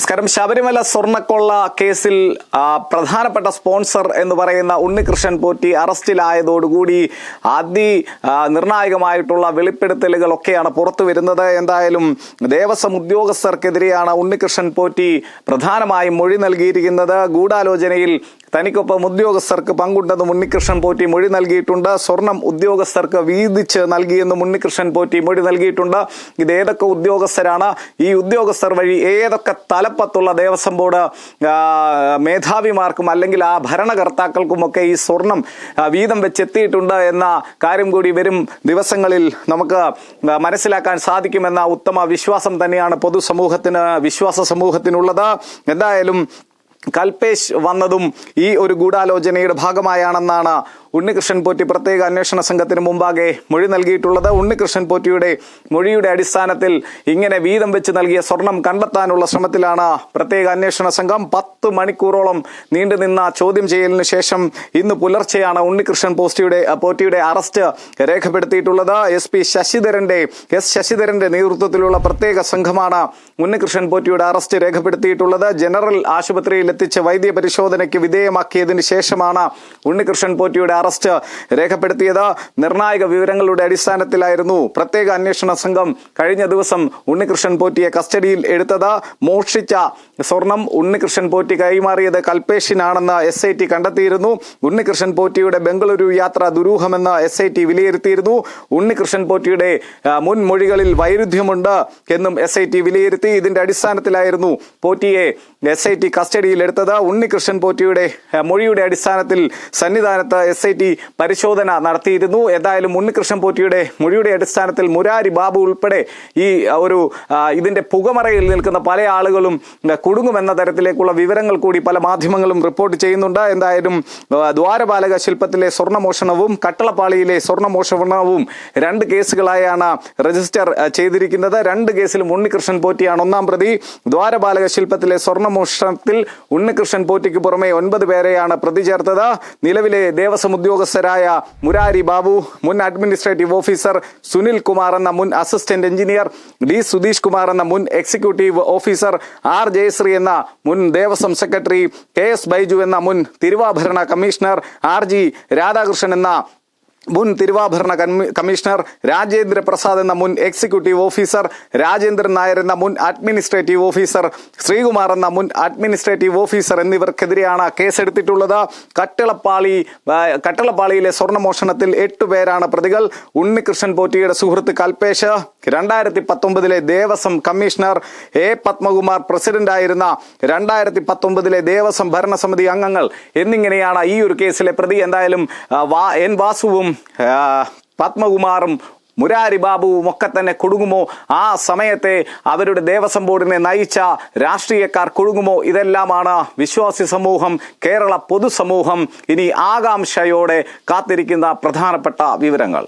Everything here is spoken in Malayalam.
നമസ്കാരം. ശബരിമല സ്വർണക്കൊള്ള കേസിൽ പ്രധാനപ്പെട്ട സ്പോൺസർ എന്ന് പറയുന്ന ഉണ്ണികൃഷ്ണൻ പോറ്റി അറസ്റ്റിലായതോടുകൂടി അതി നിർണായകമായിട്ടുള്ള വെളിപ്പെടുത്തലുകളൊക്കെയാണ് പുറത്തു വരുന്നത്. എന്തായാലും ദേവസ്വം ഉദ്യോഗസ്ഥർക്കെതിരെയാണ് ഉണ്ണികൃഷ്ണൻ പോറ്റി പ്രധാനമായും മൊഴി നൽകിയിരിക്കുന്നത്. ഗൂഢാലോചനയിൽ തനിക്കൊപ്പം ഉദ്യോഗസ്ഥർക്ക് പങ്കുണ്ടെന്നും ഉണ്ണികൃഷ്ണൻ പോറ്റി മൊഴി നൽകിയിട്ടുണ്ട്. സ്വർണം ഉദ്യോഗസ്ഥർക്ക് വീതിച്ച് നൽകിയെന്നും ഉണ്ണികൃഷ്ണൻ പോറ്റി മൊഴി നൽകിയിട്ടുണ്ട്. ഇത് ഏതൊക്കെ ഉദ്യോഗസ്ഥരാണ്? ഈ ഉദ്യോഗസ്ഥർ വഴി ഏതൊക്കെ തലപ്പത്തുള്ള ദേവസ്വം ബോർഡ് മേധാവിമാർക്കും അല്ലെങ്കിൽ ആ ഭരണകർത്താക്കൾക്കുമൊക്കെ ഈ സ്വർണം വീതം വെച്ചെത്തിയിട്ടുണ്ട് എന്ന കാര്യം കൂടി വരും ദിവസങ്ങളിൽ നമുക്ക് മനസ്സിലാക്കാൻ സാധിക്കുമെന്ന ഉത്തമ വിശ്വാസം തന്നെയാണ് പൊതുസമൂഹത്തിന് വിശ്വാസ സമൂഹത്തിനുള്ളത്. എന്തായാലും കൽപേഷ് വന്നതും ഈ ഒരു ഗൂഢാലോചനയുടെ ഭാഗമായാണെന്നാണ് ഉണ്ണികൃഷ്ണൻ പോറ്റി പ്രത്യേക അന്വേഷണ സംഘത്തിന് മുമ്പാകെ മൊഴി നൽകിയിട്ടുള്ളത് ഉണ്ണികൃഷ്ണൻ പോറ്റിയുടെ മൊഴിയുടെ അടിസ്ഥാനത്തിൽ ഇങ്ങനെ വീതം വെച്ച് നൽകിയ സ്വർണം കണ്ടെത്താനുള്ള ശ്രമത്തിലാണ് പ്രത്യേക അന്വേഷണ സംഘം. പത്ത് മണിക്കൂറോളം നീണ്ടുനിന്ന ചോദ്യം ചെയ്യലിന് ശേഷം ഇന്ന് പുലർച്ചെയാണ് ഉണ്ണികൃഷ്ണൻ പോസ്റ്റിയുടെ പോറ്റിയുടെ അറസ്റ്റ് രേഖപ്പെടുത്തിയിട്ടുള്ളത്. എസ് പി ശശിധരന്റെ എസ് ശശിധരന്റെ നേതൃത്വത്തിലുള്ള പ്രത്യേക സംഘമാണ് ഉണ്ണികൃഷ്ണൻ പോറ്റിയുടെ അറസ്റ്റ് രേഖപ്പെടുത്തിയിട്ടുള്ളത്. ജനറൽ ആശുപത്രിയിൽ എത്തിച്ച് വൈദ്യ പരിശോധനയ്ക്ക് വിധേയമാക്കിയതിന് ശേഷമാണ് ഉണ്ണികൃഷ്ണൻ പോറ്റിയുടെ അറസ്റ്റ് രേഖപ്പെടുത്തിയത്. നിർണായക വിവരങ്ങളുടെ അടിസ്ഥാനത്തിലായിരുന്നു പ്രത്യേക അന്വേഷണ സംഘം കഴിഞ്ഞ ദിവസം ഉണ്ണികൃഷ്ണൻ പോറ്റിയെ കസ്റ്റഡിയിൽ എടുത്തത്. മോഷിച്ച സ്വർണം ഉണ്ണികൃഷ്ണൻ പോറ്റി കൈമാറിയത് കൽപേഷിനാണെന്ന് എസ് ഐ ടി കണ്ടെത്തിയിരുന്നു. ഉണ്ണികൃഷ്ണൻ പോറ്റിയുടെ ബംഗളൂരു യാത്ര ദുരൂഹമെന്ന് എസ് ഐ ടി വിലയിരുത്തിയിരുന്നു. ഉണ്ണികൃഷ്ണൻ പോറ്റിയുടെ മുൻ മൊഴികളിൽ വൈരുദ്ധ്യമുണ്ട് എന്നും എസ് ഐ ടി വിലയിരുത്തി. ഇതിന്റെ അടിസ്ഥാനത്തിലായിരുന്നു പോറ്റിയെ എസ് ഐ ടി കസ്റ്റഡിയിൽ എടുത്തത്. ഉണ്ണികൃഷ്ണൻ പോറ്റിയുടെ മൊഴിയുടെ അടിസ്ഥാനത്തിൽ സന്നിധാനത്ത് എസ് ഐ ടി പരിശോധന നടത്തിയിരുന്നു. ഏതായാലും ഉണ്ണികൃഷ്ണൻ പോറ്റിയുടെ മൊഴിയുടെ അടിസ്ഥാനത്തിൽ മുരാരി ബാബു ഉൾപ്പെടെ ഈ ഒരു ഇതിന്റെ പുകമറയിൽ നിൽക്കുന്ന പല ആളുകളും കുടുങ്ങുമെന്ന തരത്തിലേക്കുള്ള വിവരങ്ങൾ കൂടി പല മാധ്യമങ്ങളും റിപ്പോർട്ട് ചെയ്യുന്നുണ്ട്. എന്തായാലും ദ്വാരപാലക ശില്പത്തിലെ സ്വർണമോഷണവും കട്ടളപ്പാളിയിലെ സ്വർണമോഷണവും രണ്ട് കേസുകളായാണ് രജിസ്റ്റർ ചെയ്തിരിക്കുന്നത്. രണ്ട് കേസിലും ഉണ്ണികൃഷ്ണൻ പോറ്റിയാണ് ഒന്നാം പ്രതി. ദ്വാരപാലക ശില്പത്തിലെ സ്വർണമോഷണത്തിൽ ഉണ്ണികൃഷ്ണൻ പോറ്റിക്ക് പുറമെ ഒൻപത് പേരെയാണ് പ്രതി ചേർത്തത്. നിലവിലെ ദേവസ്വം ഉദ്യോഗസ്ഥരായ മുരാരി ബാബു മുൻ അഡ്മിനിസ്ട്രേറ്റീവ് ഓഫീസർ സുനിൽ കുമാർ എന്ന മുൻ assistant engineer D Sudheesh Kumar എന്ന മുൻ എക്സിക്യൂട്ടീവ് ഓഫീസർ ആർ ജയശ്രീ എന്ന മുൻ Devaswom secretary K S Baiju എന്ന മുൻ തിരുവാഭരണ കമ്മീഷണർ ആർ ജി രാധാകൃഷ്ണൻ എന്ന മുൻ തിരുവാഭരണ കമ്മീഷണർ രാജേന്ദ്ര പ്രസാദ് എന്ന മുൻ എക്സിക്യൂട്ടീവ് ഓഫീസർ രാജേന്ദ്രൻ നായർ എന്ന മുൻ അഡ്മിനിസ്ട്രേറ്റീവ് ഓഫീസർ ശ്രീകുമാർ എന്ന മുൻ അഡ്മിനിസ്ട്രേറ്റീവ് ഓഫീസർ എന്നിവർക്കെതിരെയാണ് കേസെടുത്തിട്ടുള്ളത്. കട്ടളപ്പാളി കട്ടളപ്പാളിയിലെ സ്വർണമോഷണത്തിൽ എട്ട് പേരാണ് പ്രതികൾ. ഉണ്ണികൃഷ്ണൻ പോറ്റിയുടെ സുഹൃത്ത് കൽപേഷ്. രണ്ടായിരത്തി പത്തൊമ്പതിലെ ദേവസ്വം കമ്മീഷണർ എ പത്മകുമാർ പ്രസിഡന്റായിരുന്ന രണ്ടായിരത്തി പത്തൊമ്പതിലെ ദേവസ്വം ഭരണസമിതി അംഗങ്ങൾ. എന്നിങ്ങനെയാണ് ഈ ഒരു കേസിലെ പ്രതി. എന്തായാലും എൻ വാസുവും പത്മകുമാറും മുരാരി ബാബുവും ഒക്കെ തന്നെ കുടുങ്ങുമോ? ആ സമയത്തെ അവരുടെ ദേവസ്വം ബോർഡിനെ നയിച്ച രാഷ്ട്രീയക്കാർ കുടുങ്ങുമോ? ഇതെല്ലാമാണ് വിശ്വാസി സമൂഹം കേരള പൊതുസമൂഹം ഇനി ആകാംക്ഷയോടെ കാത്തിരിക്കുന്ന പ്രധാനപ്പെട്ട വിവരങ്ങൾ.